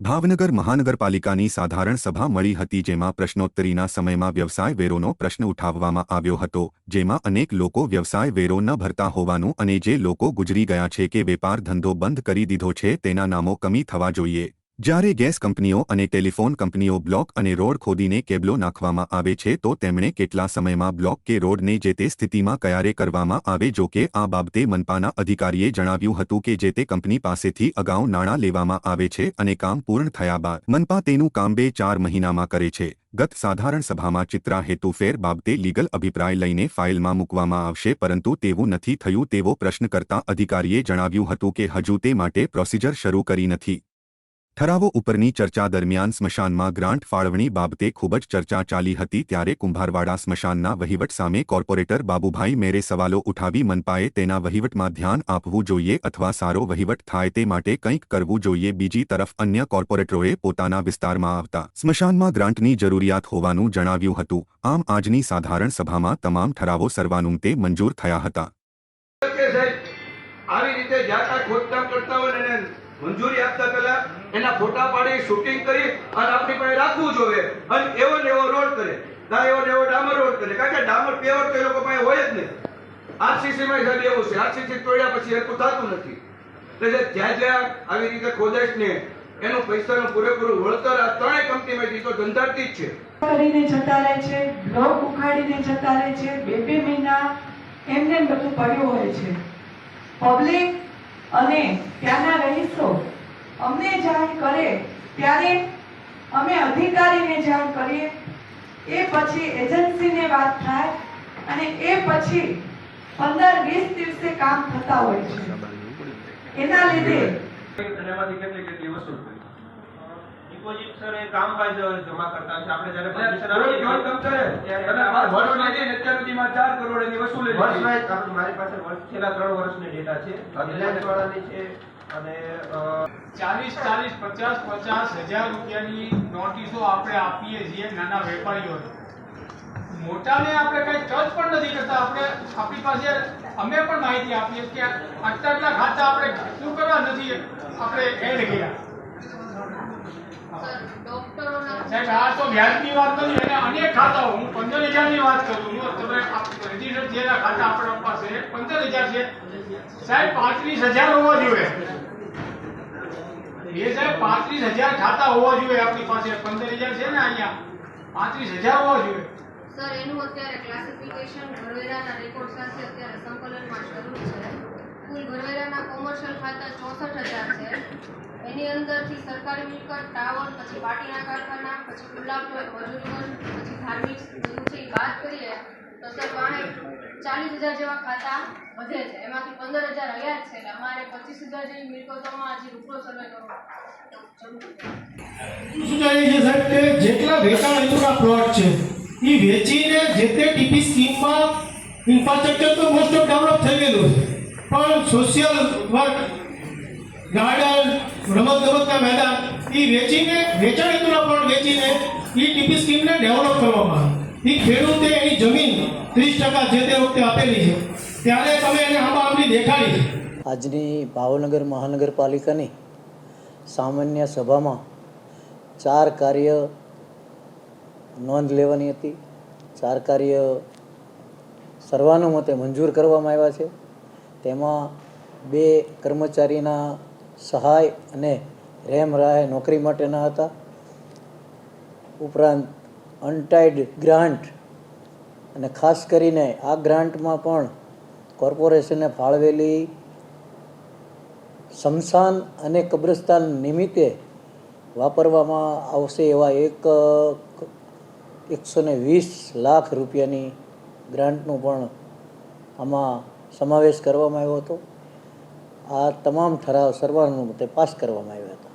ભાવનગર મહાનગરપાલિકાની સાધારણ સભા મળી હતી જેમાં પ્રશ્નોત્તરીના સમયમાં વ્યવસાય વેરોનો પ્રશ્ન ઉઠાવવામાં આવ્યો હતો, જેમાં અનેક લોકો વ્યવસાય વેરો ન ભરતા હોવાનું અને જે લોકો ગુજરી ગયા છે કે વેપાર ધંધો બંધ કરી દીધો છે તેના નામો કમી થવા જોઈએ. જ્યારે ગેસ કંપનીઓ અને ટેલિફોન કંપનીઓ બ્લોક અને રોડ ખોદીને કેબલો નાખવામાં આવે છે, તો તેમણે કેટલા સમયમાં બ્લોક કે રોડને જે તે સ્થિતિમાં કયારે કરવામાં આવે, જો કે આ બાબતે મનપાના અધિકારીએ જણાવ્યું હતું કે જે તે કંપની પાસેથી અગાઉ નાણાં લેવામાં આવે છે અને કામ પૂર્ણ થયા બાદ મનપા તેનું કામ બે ચાર મહિનામાં કરે છે. ગત સાધારણ સભામાં ચિત્રા હેતુફેર બાબતે લીગલ અભિપ્રાય લઈને ફાઇલમાં મૂકવામાં આવશે, પરંતુ તેવું નથી થયું, તેવો પ્રશ્ન કરતા અધિકારીએ જણાવ્યું હતું કે હજુ તે માટે પ્રોસિજર શરૂ કરી નથી. ઠરાવો ઉપરની ચર્ચા દરમિયાન સ્મશાનમાં ગ્રાન્ટ ફાળવણી બાબતે ખૂબ જ ચર્ચા ચાલી હતી ત્યારે કુંભારવાડા સ્મશાનના વહીવટ સામે કોર્પોરેટર બાબુભાઈ મેરે સવાલો ઉઠાવી મનપાએ તેના વહીવટમાં ધ્યાન આપવું જોઈએ અથવા સારો વહીવટ થાય તે માટે કંઈક કરવું જોઈએ. બીજી તરફ અન્ય કોર્પોરેટરોએ પોતાના વિસ્તારમાં આવતા સ્મશાનમાં ગ્રાન્ટની જરૂરિયાત હોવાનું જણાવ્યું હતું. આમ આજની સાધારણ સભામાં તમામ ઠરાવો સર્વાનુમતે મંજૂર થયા હતા. આવી રીતે જાતા ખોદકામ કરતા હોય મંજૂરી આપતા પહેલા એના ફોટા પાડી શૂટિંગ કરી અને આપણી પાસે રાખવું જોઈએ. અને એવો ને એવો રોડ કરે. ના એવો ને એવો ડામર રોડ કરે. કારણ કે ડામર પેવર તો એ લોકો પાસે હોય જ નહીં. આરસીસી માં સાહેબ એવું છે. આરસીસી તોડ્યા પછી હરખું થતું નથી. એટલે જ્યાં જ્યાં આવી રીતે ખોદાશ ને એનું પૈસાનું પૂરેપૂરું વળતર આ ત્રણેય કંપનીમાંથી તો ધંધારતી જ છે. કરીને જતા રહે છે બ્લોક ઉખાડીને જતા રહે છે, બે બે મહિના એમને બધું પડ્યું હોય છે. પબ્લિક અને ત્યાંના અમને જાણ કરે ત્યારે અમે અધિકારીને જાણ કરીએ. એ પછી એજન્સીને વાત થાય અને એ પછી પંદર વીસ દિવસે કામ થતા હોય છે. એના લીધે અને એમાંથી કેટલી કેટલી વસૂલ ડિપોઝિટ સર એ કામકાજ જમા કરતા છે આપણે જ્યારે કામ કરે. અને આ વર્ષ લીધી અત્યાર સુધીમાં ચાર કરોડ એની વસૂલી વર્ષ વાઇઝ મારી પાસે વર્ષ છેલ્લા ત્રણ વર્ષની ડેટા છે. રિલાયન્સ વાળાની છે અને ચાલીસ ચાલીસ પચાસ પચાસ હજાર રૂપિયાની નોટિસો આપણે આપીએ છીએ નાના વેપારીઓને. મોટાને આપણે કઈ ટચ પણ નથી કરતા. આપણે આપણી પાસે અમે પણ માહિતી આપીએ કે આટલા આટલા ખાતા આપણે શું કરવા નથી આપણે એડ ગયા. સાહેબ આ તો વ્યાજની વાત નથી. અને અનેક ખાતાઓ હું પંદર હજારની વાત કરું છું. તમે રજિસ્ટર થયેલા ખાતા આપણા પાસે પંદર હજાર છે. સાહેબ પાંત્રીસ હજાર હોવા જોઈએ. પાંત્રીસ હજાર ખાતા હોવા જોઈએ આપણી પાસે. પંદર હજાર છે ને અહીંયા. પાંત્રીસ હજાર હોવા જોઈએ. સર, એનું અત્યારે ક્લાસિફિકેશન ભરવેરાના રેકોર્ડ સાથે અત્યારે સંકલનમાં શરૂ છે. કુલ ભરવેરાના કોમર્શિયલ ખાતા ચોસઠ હજાર છે. એની અંદરથી સરકારી મિલકત, ટાવર, પછી પાટીના કારખાના, પછી ગુલાબ મજૂરી પછી ધાર્મિક જેવું છે. એ વાત કરીએ તો સર પાણે ચાલીસ હજાર જેવા ખાતા વધે છે. એમાંથી પંદર હજાર હયાત છે એટલે અમારે પચીસ હજાર જેવી મિલકતોમાં હજી રૂપો સર્વે કરવો જેટલા વેચાણ હેતુના પ્લોટ છે એ વેચીને જે તે ટીપી સ્કીમમાં ઇન્ફ્રાસ્ટ્રક્ચર તો મોસ્ટ ડેવલપ થઈ ગયેલું છે. પણ સોશિયલ વર્ક ગાર્ડન રમત ગમતના મેદાન એ વેચીને, વેચાણ હેતુના પ્લોટ વેચીને એ ટીપી સ્કીમને ડેવલપ કરવામાં આવે. એ ખેડૂતે એની જમીન ત્રીસ ટકા જે તે વખતે આપેલી છે. ત્યારે તમે એને આંબા આંબલી દેખાડી આજની ભાવનગર મહાનગરપાલિકાની સામાન્ય સભામાં ચાર કાર્ય નોંધ લેવાની હતી. ચાર કાર્ય સર્વાનુમતે મંજૂર કરવામાં આવ્યા છે. તેમાં બે કર્મચારીના સહાય અને રેમ રાહે નોકરી માટેના હતા. ઉપરાંત અનટાઈડ ગ્રાન્ટ અને ખાસ કરીને આ ગ્રાન્ટમાં પણ કોર્પોરેશને ફાળવેલી સ્મશાન અને કબ્રસ્તાન નિમિત્તે વાપરવામાં આવશે એવા એક એકસો ને વીસ લાખ રૂપિયાની ગ્રાન્ટનું પણ આમાં સમાવેશ કરવામાં આવ્યો હતો. આ તમામ ઠરાવ સર્વાનુમતે પાસ કરવામાં આવ્યા હતા.